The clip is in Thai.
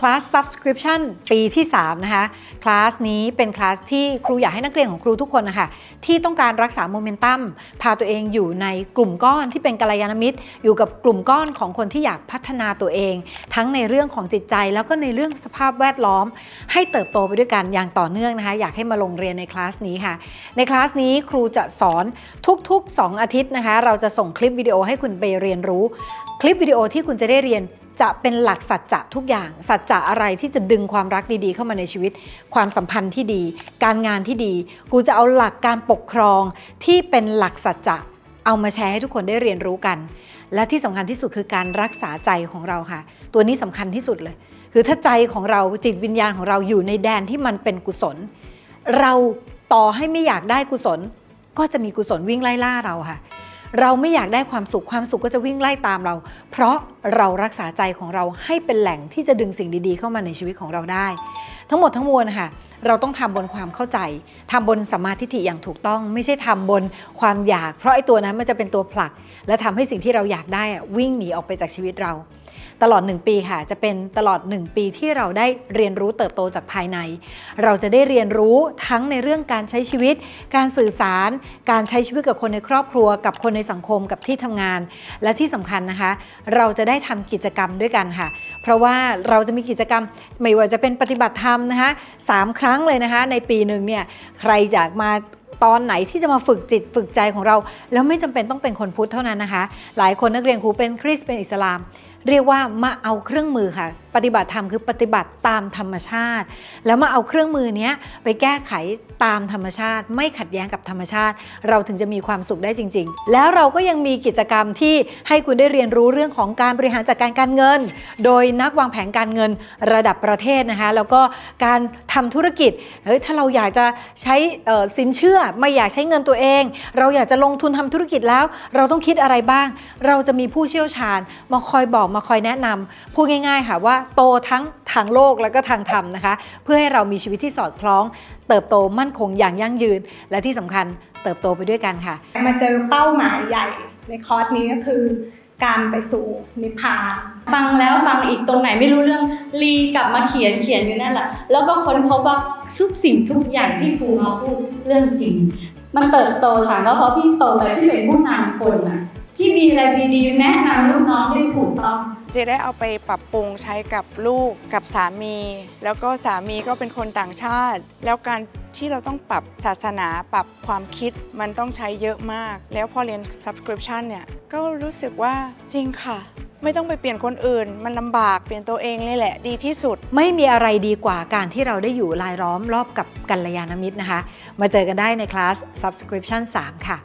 คลาส subscription ปีที่ 3 นะคะ คลาสนี้เป็นคลาสที่ครูอยากให้นักเรียนของครูทุกคนนะคะที่ต้องการรักษาโมเมนตัมพาตัวเองอยู่ในกลุ่มก้อนที่เป็นกัลยาณมิตร อยู่กับกลุ่มก้อนของคนที่อยากพัฒนาตัวเอง ทั้งในเรื่องของจิตใจ แล้วก็ในเรื่องสภาพแวดล้อม ให้เติบโตไปด้วยกันอย่างต่อเนื่องนะคะอยากให้มาลงเรียนในคลาสนี้ค่ะ ในคลาสนี้ครูจะสอนทุกๆ 2 อาทิตย์นะคะ เราจะส่งคลิปวิดีโอให้คุณไปเรียนรู้ คลิปวิดีโอที่คุณจะได้เรียน จะเป็นหลักสัจจะทุกอย่าง สัจจะอะไรที่จะดึงความรักดีๆ เข้ามาในชีวิต ความสัมพันธ์ที่ดี การงานที่ดีครูจะเอาหลักการปกครองที่เป็นหลักสัจจะเอามาแชร์ให้ทุกคนได้เรียนรู้กัน และที่สำคัญที่สุดคือการรักษาใจของเราค่ะ ตัวนี้สำคัญที่สุดเลย คือถ้าใจของเราจิตวิญญาณของเราอยู่ในแดนที่มันเป็นกุศล เราต่อให้ไม่อยากได้กุศล ก็จะมีกุศลวิ่งไล่ล่าเราค่ะ เราไม่อยากได้ความสุขความสุขก็จะวิ่งไล่ตามเรา เพราะเรารักษาใจของเราให้เป็นแหล่งที่จะดึงสิ่งดีๆ เข้ามาในชีวิตของเราได้ ทั้งหมดทั้งมวลค่ะ เราต้องทำบนความเข้าใจทำบนสัมมาทิฏฐิอย่างถูกต้อง ไม่ใช่ทำบนความอยาก เพราะไอ้ตัวนั้นมันจะเป็นตัวผลัก และทำให้สิ่งที่เราอยากได้อะวิ่งหนีออกไปจากชีวิตเรา ตลอด 1 ปีค่ะ จะเป็นตลอด 1 ปีที่เราได้เรียนรู้เติบโตจากภายใน เราจะได้เรียนรู้ทั้งในเรื่องการใช้ชีวิต การสื่อสาร การใช้ชีวิตกับคนในครอบครัว กับคนในสังคมกับที่ทำงาน และที่สำคัญนะคะ เราจะได้ทำกิจกรรมด้วยกันค่ะ เพราะว่าเราจะมีกิจกรรมไม่ว่าจะเป็นปฏิบัติธรรมนะคะสามครั้งเลยนะคะ ในปีหนึ่งเนี่ยใครอยากมาตอนไหนที่จะมาฝึกจิตฝึกใจของเรา แล้วไม่จำเป็นต้องเป็นคนพุทธเท่านั้นนะคะ หลายคนนักเรียนครูเป็นคริสต์เป็นอิสลาม เรียกว่ามาเอาเครื่องมือค่ะ ปฏิบัติธรรมคือปฏิบัติตามธรรมชาติ แล้วมาเอาเครื่องมือเนี้ยไปแก้ไขตามธรรมชาติ ไม่ขัดแย้งกับธรรมชาติ เราถึงจะมีความสุขได้จริง ๆ แล้วเราก็ยังมีกิจกรรมที่ให้คุณได้เรียนรู้เรื่องของการบริหารจัดการการเงิน โดยนักวางแผนการเงินระดับประเทศนะคะ แล้วก็การทำธุรกิจเฮ้ยถ้าเราอยากจะใช้สินเชื่อไม่อยากใช้เงินตัวเอง เราอยากจะลงทุนทำธุรกิจแล้ว เราต้องคิดอะไรบ้าง เราจะมีผู้เชี่ยวชาญมาคอยบอกมาคอยแนะนำพูดง่ายๆค่ะว่าโตทั้งทางโลกแล้วก็ทางธรรมนะคะ เพื่อให้เรามีชีวิตที่สอดคล้อง เติบโตมั่นคงอย่างยั่งยืน และที่สำคัญเติบโตไปด้วยกันค่ะ มาเจอเป้าหมายใหญ่ในคอร์สนี้ก็คือการไปสู่นิพพาน ฟังแล้วฟังอีกตรงไหนไม่รู้เรื่องรีกลับมาเขียนเขียนอยู่นั่นแหละแล้วก็ค้นพบว่าทุกสิ่งทุกอย่างที่ครูมาพูดเรื่องจริง มันเติบโตถามก็เพราะพี่โตแต่พี่เป็นผู้นำคนอะ พี่มีอะไรดีๆ แนะนำลูกน้องได้ถูกต้องจะได้เอาไปปรับปรุงใช้กับลูกกับสามี แล้วก็สามีก็เป็นคนต่างชาติ แล้วการที่เราต้องปรับศาสนาปรับความคิดมันต้องใช้เยอะมาก แล้วพอเรียน subscription เนี่ย ก็รู้สึกว่าจริงค่ะ ไม่ต้องไปเปลี่ยนคนอื่น มันลำบากเปลี่ยนตัวเองเลยแหละดีที่สุด ไม่มีอะไรดีกว่าการที่เราได้อยู่รายล้อมรอบกับกัลยาณมิตรนะคะ มาเจอกันได้ในคลาส subscription 3 ค่ะ